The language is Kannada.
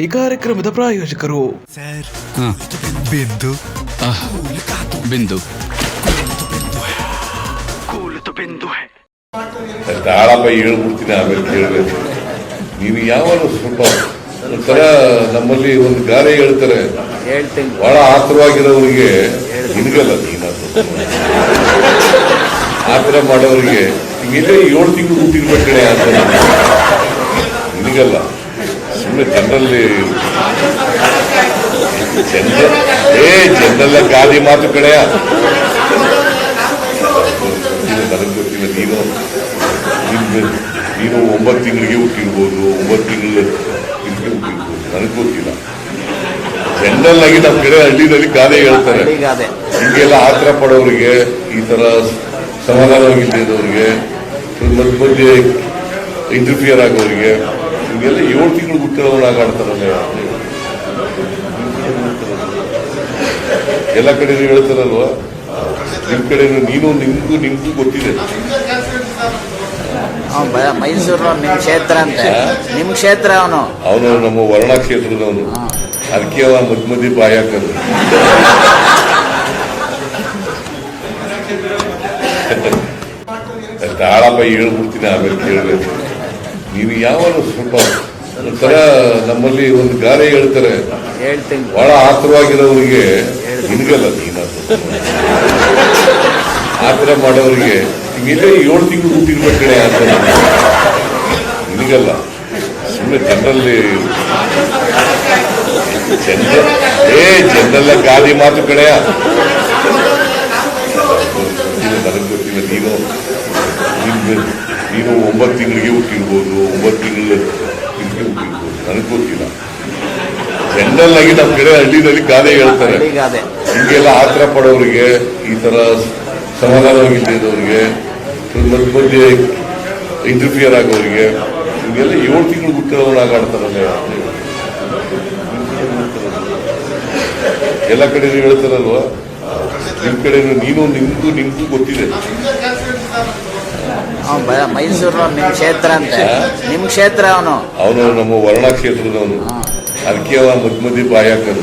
ಈ ಕಾರ್ಯಕ್ರಮದ ಪ್ರಾಯೋಜಕರು. ಬಿಂದು. ಬಿಂದು. ತಾಳಪ್ಪ ಹೇಳ್ಬಿಡ್ತೀನಿ ಆಮೇಲೆ ಕೇಳಬೇಕು. ನೀವು ಯಾವಾಗ ಸ್ವಲ್ಪ ಒಂಥರ ನಮ್ಮಲ್ಲಿ ಒಂದು ಗಾರೆ ಹೇಳ್ತಾರೆ. ಹೇಳ್ತೀನಿ. ಬಹಳ ಆತರವಾಗಿರೋರಿಗೆ ಹಿಂಗಲ್ಲ ನೀನು ಆತರ ಮಾಡೋರಿಗೆ ಇಲ್ಲೇ ಏಳು ತಿಂಗಳು ಹುಟ್ಟಿರ್ಬೇಕಡೆ ಕಣೆ ಅಂತ ನಿನಗಲ್ಲ. ಸುಮ್ಮನೆ ಜನರಲ್ಲಿ ಜನರ ಏ ಜನರಲ್ಲ ಗಾದಿ ಮಾತು ಕಡೆಯ ನನಗೆ ಗೊತ್ತಿಲ್ಲ ನೀನು. ನೀನು- ಒಂಬತ್ತು ತಿಂಗಳಿಗೆ ಹುಟ್ಟಿರ್ಬೋದು ಒಂಬತ್ತು ತಿಂಗಳ ಹಿಂದೆ ಹುಟ್ಟಿರ್ಬೋದು. ನನಗೆ ಗೊತ್ತಿಲ್ಲ. ಜನರಲ್ ಆಗಿ ನಮ್ಮ ಕಡೆ ಹಳ್ಳಿನಲ್ಲಿ ಗಾದೆ ಹೇಳ್ತಾರೆ. ಹಿಂಗೆಲ್ಲ ಆತರ ಪಡೋರಿಗೆ ಈ ತರ ಸಮಾಧಾನವಾಗಿಲ್ಲದವ್ರಿಗೆ ಮಧ್ಯ ಮಧ್ಯೆ ಇಂಟರ್ಫಿಯರ್ ಆಗೋರಿಗೆ ಹಿಂಗೆಲ್ಲ ಏಳು ತಿಂಗಳು ಹುಟ್ಟಿರೋನಾಗ ಆಡ್ತಾರಲ್ಲ ಎಲ್ಲ ಕಡೆ ಹೇಳ್ತಾರಲ್ವಾ? ನಿಮ್ ಕಡೆ ನೀನು ನಿಮಗೂ ನಿಮ್ಗೂ ಗೊತ್ತಿದೆ. ಮೈಸೂರು ನಿಮ್ಮ ಕ್ಷೇತ್ರ ಅಂತ. ನಿಮ್ಮ ಕ್ಷೇತ್ರ ಅವನು. ಅವನು ನಮ್ಮ ವರ್ಣ ಕ್ಷೇತ್ರದವನು. ಅದಕ್ಕೆ ಅವ ಮಧ್ಯ ಮಧ್ಯೆ ಬಾಯಿ ಹಾಕೋದು ತಾಳಪ್ಪ ಹೇಳ್ಬಿಡ್ತೀನಿ ಆಮೇಲೆ ಕೇಳಬೇಕು. ನೀವು ಯಾವಾಗ ಸ್ವಲ್ಪ ಒಂಥರ ನಮ್ಮಲ್ಲಿ ಒಂದು ಗಾರೆ ಹೇಳ್ತಾರೆ. ಬಹಳ ಆತರವಾಗಿರೋರಿಗೆ ಹಿಂಗಲ್ಲ ನೀನು ಆತರ ಮಾಡೋರಿಗೆ ಇಲ್ಲೇ ಏಳು ತಿಂಗಳು ಹುಟ್ಟಿರ್ಬೇಕು ಕಣೆ ಅಂತ ನಿನಗಲ್ಲ. ಸುಮ್ಮನೆ ಜನರಲ್ಲಿ ಜನರ ಏ ಜನರಲ್ಲ ಗಾದಿ ಮಾತು ಕಡೆಯ ನನಗೆ ಗೊತ್ತಿಲ್ಲ ನೀನು. ನೀನು ನೀನು ಒಂಬತ್ತು ತಿಂಗಳಿಗೆ ಹುಟ್ಟಿರ್ಬೋದು ಒಂಬತ್ತು ತಿಂಗಳ ತಿಂಗಳಿಗೆ ಹುಟ್ಟಿರ್ಬೋದು. ನನಗೆ ಗೊತ್ತಿಲ್ಲ. ಜನರಲ್ ಆಗಿ ನಮ್ಮ ಕಡೆ ಹಳ್ಳಿನಲ್ಲಿ ಗಾದೆ ಹೇಳ್ತಾರೆ. ಹಿಂಗೆಲ್ಲ ಆತರ ಪಡೋರಿಗೆ ಈ ತರ ಸಮಾಧಾನವಾಗಿದ್ದವ್ರಿಗೆ ಮಧ್ಯ ಮಧ್ಯೆ ಇಂಟರ್ಫಿಯರ್ ಆಗೋರಿಗೆ ಹಿಂಗೆಲ್ಲ ಏಳು ತಿಂಗಳು ಹುಟ್ಟಿರೋನಾಗ ಆಗಾಡ್ತಾರೆ ಎಲ್ಲ ಕಡೆ ಹೇಳ್ತಾರಲ್ವಾ? ನಿಮ್ ಕಡೆ ನೀನು ನಿಮ್ದು ನಿಮ್ದು ಗೊತ್ತಿದೆ. ಮೈಸೂರು ನಿಮ್ಮ ಕ್ಷೇತ್ರ ಅಂತೆ. ನಿಮ್ಮ ಕ್ಷೇತ್ರ ಅವನು. ಅವನು ನಮ್ಮ ವರ್ಣ ಕ್ಷೇತ್ರದವನು ಅದಕ್ಕೆ ಮಧ್ಯ ಮಧ್ಯೆ ಬಾಯಿ ಹಾಕೋದು